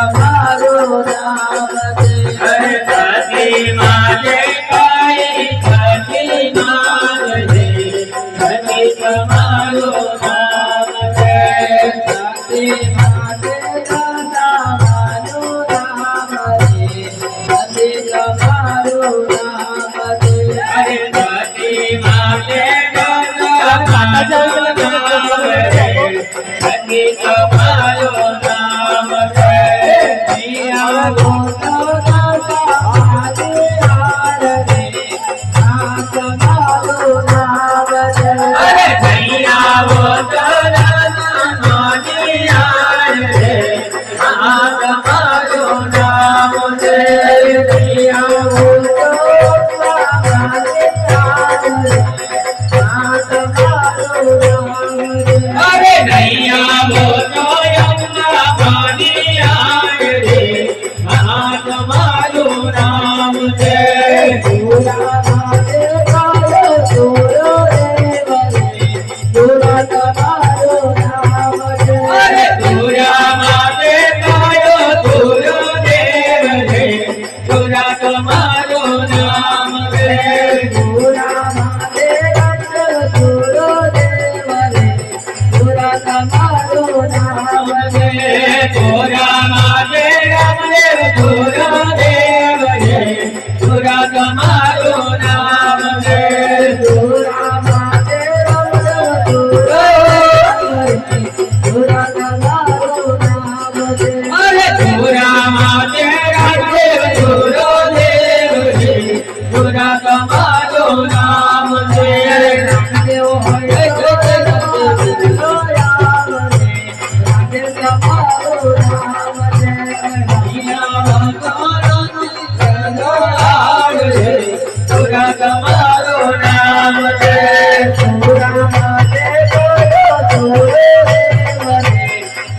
તમારો નામ ગણપતિ મારે કાય ગણપતિ મારે ગણપતિ તમારો નામ ગણપતિ મારે તમારો નામ ગણપતિ તમારો નામ ગણપતિ મારે ગણપતિ Bye. Bye.